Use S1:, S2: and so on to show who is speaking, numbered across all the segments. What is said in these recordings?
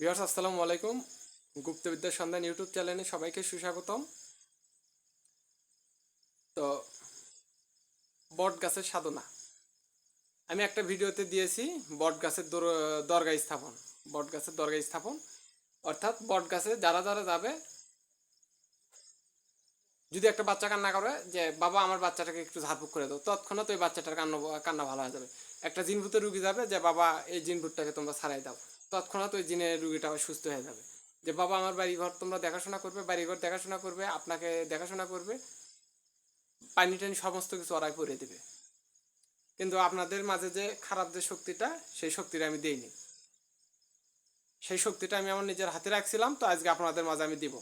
S1: Viewers, আসসালামু আলাইকুম। গুপ্তবিদ্যার সন্ধান ইউটিউব চ্যানেলে সবাইকে সুস্বাগতম। তো, বট গাছের সাধনা। আমি একটা ভিডিওতে দিয়েছি, বট গাছের দরগা স্থাপন। বট গাছের দরগা স্থাপন। অর্থাৎ বট গাছে যারা যারা যাবে, যদি একটা বাচ্চা কান্না করে যে, বাবা, আমার বাচ্চাটাকে একটু ঝাড়ফুঁক করে দাও। তৎক্ষণাৎ ওই বাচ্চাটার কান্না কান্না ভালো হয়ে যাবে। একটা জিনভূতের রুগী যাবে যে, বাবা, এই জিনভূতটাকে তোমরা ছাড়াই দাও। তৎক্ষণাৎ ওই জিনের রুগীটা সুস্থ হয়ে যাবে। যে বাবা আমার বাড়ি ঘর তোমরা দেখাশোনা করবে বাড়ি ঘর দেখাশোনা করবে, আপনাকে দেখাশোনা করবে, পানি টানি সমস্ত কিছু ওরাই করে দেবে। কিন্তু আপনাদের মাঝে যে খারাপ যে শক্তিটা, সেই শক্তিটা আমি দেইনি। সেই শক্তিটা আমি আমার নিজের হাতে রাখছিলাম, তো আজকে আপনাদের মাঝে আমি দিব।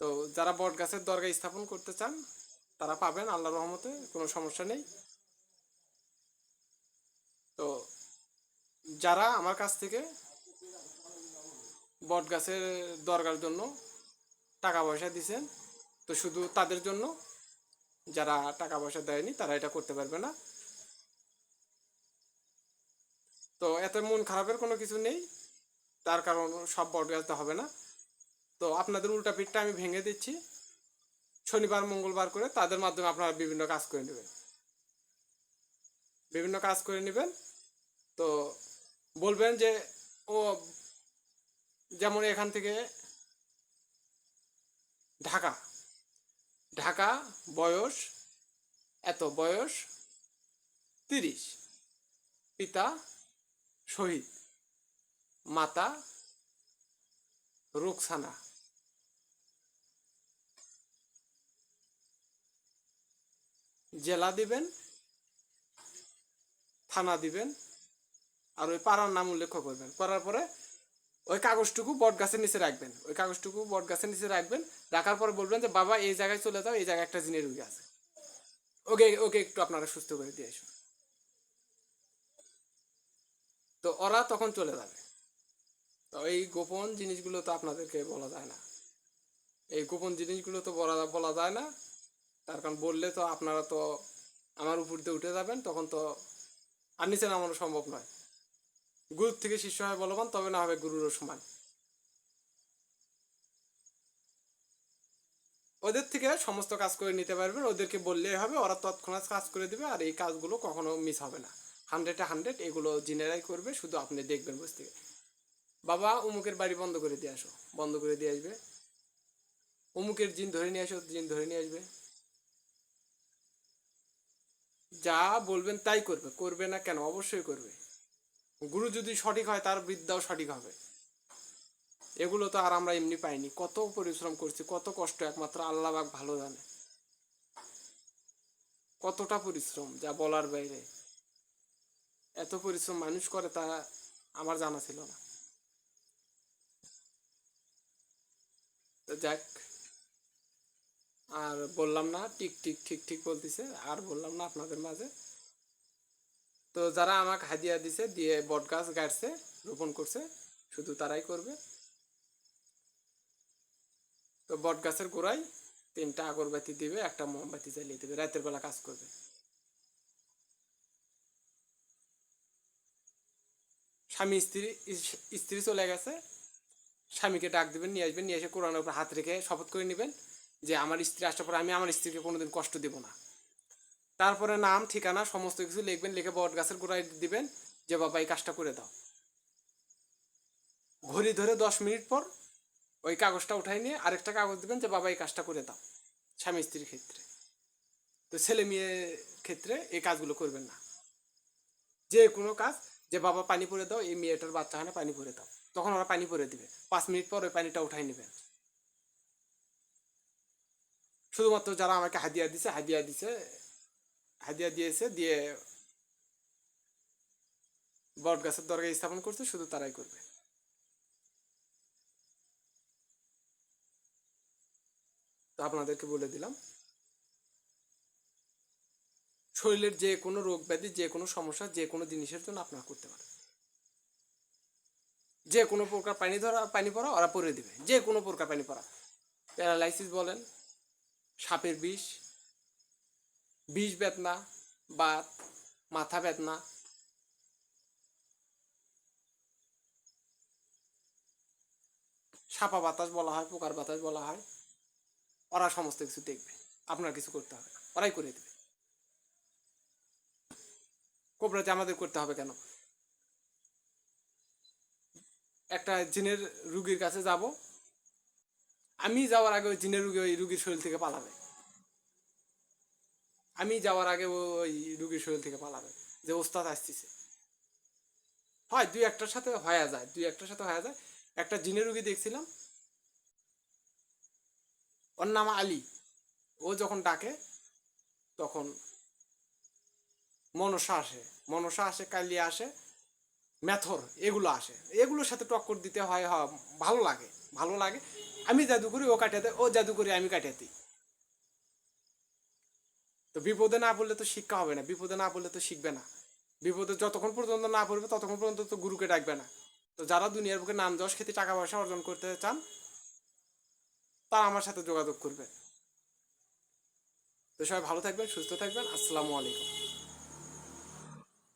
S1: তো যারা বট গাছের দরগা স্থাপন করতে চান, তারা পাবেন আল্লাহ রহমতে কোনো সমস্যা নেই তো যারা আমার কাছ থেকে বট গাছের দরগার জন্য টাকা পয়সা দিছেন, তো শুধু তাদের জন্য যারা টাকা পয়সা দেয়নি, তারা এটা করতে পারবে না। তো এত মন খারাপের কোনো কিছু নেই, তার কারণ সব বট গাছতে হবে না। তো আপনাদের উল্টা পিঠটা আমি ভেঙে দিচ্ছি। শনিবার, মঙ্গলবার করে তাদের মাধ্যমে আপনারা বিভিন্ন কাজ করে নেবেন। বিভিন্ন কাজ করে নেবেন, তো বলবেন যে, ও যেমন এখান থেকে ঢাকা। ঢাকা বয়স এত? বয়স তিরিশ। পিতা শহীদ। মাতা রুকসানা। জেলা দিবেন, থানা দিবেন আর ওই পাড়ার নাম উল্লেখ করবেন। করার পরে ওই কাগজটুকু বট গাছের নিচে রাখবেন। ওই কাগজটুকু বট গাছের নিচে রাখবেন। রাখার পরে বলবেন যে, বাবা, এই জায়গায় চলে যাও, এই জায়গায় একটা জিনের রুগী আছে। ওকে ওকে একটু আপনারা সুস্থ করে দিয়ে আসুন। তো ওরা তখন চলে যাবে। তো এই গোপন জিনিসগুলো তো আপনাদেরকে বলা যায় না। এই গোপন জিনিসগুলো তো বলা বলা যায় না। তার কারণ বললে তো আপনারা তো আমার উপর দিয়ে উঠে যাবেন, তখন তো আর নিচে নামানো সম্ভব নয়। গুরুর থেকে শিষ্য হয় বলবান, তবে না হবে গুরুরও সমান। ওদের থেকে সমস্ত কাজ করে নিতে পারবেন, ওদেরকে বললেই হবে, ওরা তৎক্ষণাৎ কাজ করে দেবে, আর এই কাজগুলো কখনো মিস হবে না। হান্ড্রেডে হান্ড্রেড এগুলো জিনেরাই করবে, শুধু আপনি দেখবেন বুঝতে বাবা অমুকের বাড়ি বন্ধ করে দিয়ে আসো, বন্ধ করে দিয়ে আসবে। অমুকের জিন ধরে নিয়ে আসো, জিন ধরে নিয়ে আসবে। যা বলবেন তাই করবে করবে না কেন? অবশ্যই করবে। গুরু যদি সঠিক হয়, তার বিদ্যাও সঠিক হবে। এগুলো তো আর আমরা এমনি পাইনি। কত পরিশ্রম করছি, কত কষ্ট, একমাত্র আল্লাহ পাক ভালো জানে। কতটা পরিশ্রম, যা বলার বাইরে। এত পরিশ্রম মানুষ করে, তা আমার জানা ছিল না। যাক, আর বললাম না টিক টিক ঠিক ঠিক বলতেছে। আর বললাম না আপনাদের মাঝে। তো যারা আমাকে হাদিয়া দিছে, দিয়ে বট গাছ গাড়ছে রোপণ করছে, শুধু তারাই করবে। তো বট গাছের গোড়ায় তিনটা আগরবাতি দিবে, একটা মোমবাতি জ্বালিয়ে দেবে, রাতের বেলা কাজ করবে। স্বামী স্ত্রী স্ত্রী চলে গেছে। স্বামীকে ডাক দিবেন, নিয়ে আসবেন, নিয়ে এসে কোরআনের উপর হাত রেখে শপথ করে নেবেন যে, আমার স্ত্রী আসার পর, আমি আমার স্ত্রীকে কোনোদিন কষ্ট দেব না। তারপরে নাম, ঠিকানা, সমস্ত কিছু লিখবেন, লিখে বট গাছের গোড়ায় দিবেন যে, বাবা, এই কাজটা করে দাও। ঘড়ি ধরে দশ মিনিট পর ওই কাগজটা উঠাই নিয়ে আরেকটা কাগজ দিবেন যে, বাবা, এই কাজটা করে দাও। স্বামী স্ত্রীর ক্ষেত্রে। তো ছেলে মেয়ের ক্ষেত্রে এই কাজগুলো করবেন না। যে কোনো কাজ, যে, বাবা, পানি পরে দাও, এই মেয়েটার বাচ্চা হয় না পানি পরে দাও। তখন ওরা পানি পরে দিবে। পাঁচ মিনিট পর ওই পানিটা উঠাই নেবেন। শুধুমাত্র যারা আমাকে হাদিয়া দিছে হাদিয়া দিছে হাদিয়া দিয়েছে, দিয়ে বট গাছের দরগা স্থাপন করছে, শুধু তারাই করবে। তো আপনাদেরকে বলে দিলাম, শরীরের যে কোনো রোগ ব্যাধি, যে কোনো সমস্যা, যে কোনো জিনিসের জন্য আপনারা করতে পারেন। যে কোনো প্রকার পানি ধরা, পানি পড়া, ওরা পরে দিবে। যে কোনো প্রকার পানি পড়া। প্যারালাইসিস বলেন, সাপের বিষ বিষ বেদনা বা মাথা বেদনা। সাপা বাতাস বলা হয়, পোকার বাতাস বলা হয়। ওরা সমস্ত কিছু দেখবে, আপনার কিছু করতে হবে ওরাই করে দেবে। কোবরাতে আমাদের করতে হবে কেন? একটা জিনের রুগীর কাছে যাব। আমি যাওয়ার আগে ওই জিনের রুগী, ওই রুগীর শরীর থেকে পালাবে। আমি যাওয়ার আগে ওই রুগীর শরীর থেকে পালাবে। যে ওস্তাদ আসতেছে। হয় দুই একটার সাথে হয়ে যায়, দুই একটার সাথে হয়ে যায়। একটা জিনের রুগী দেখছিলাম। ওর নাম আলী। ও যখন ডাকে, তখন মনসা আসে। মনসা আসে কালি আসে, মেথর, এগুলো আসে। এগুলোর সাথে টক্কর দিতে হয়, ভালো লাগে ভালো লাগে। আমি জাদু করি, ও কাটিয়ে দেয়। ও জাদু করি, আমি কাটিয়ে দিই। তো বিপদে না পড়লে তো শিক্ষা হবে না, বিপদে না পড়লে তো শিখবে না। বিপদে যতক্ষণ পর্যন্ত না পড়বে, ততক্ষণ পর্যন্ত তো গুরুকে ডাকবে না। তো যারা দুনিয়ার বুকে নাম যশ খেতে টাকা পয়সা অর্জন করতে চান, তারা আমার সাথে যোগাযোগ করবে। তো সবাই ভালো থাকবেন, সুস্থ থাকবেন, আসসালামু আলাইকুম।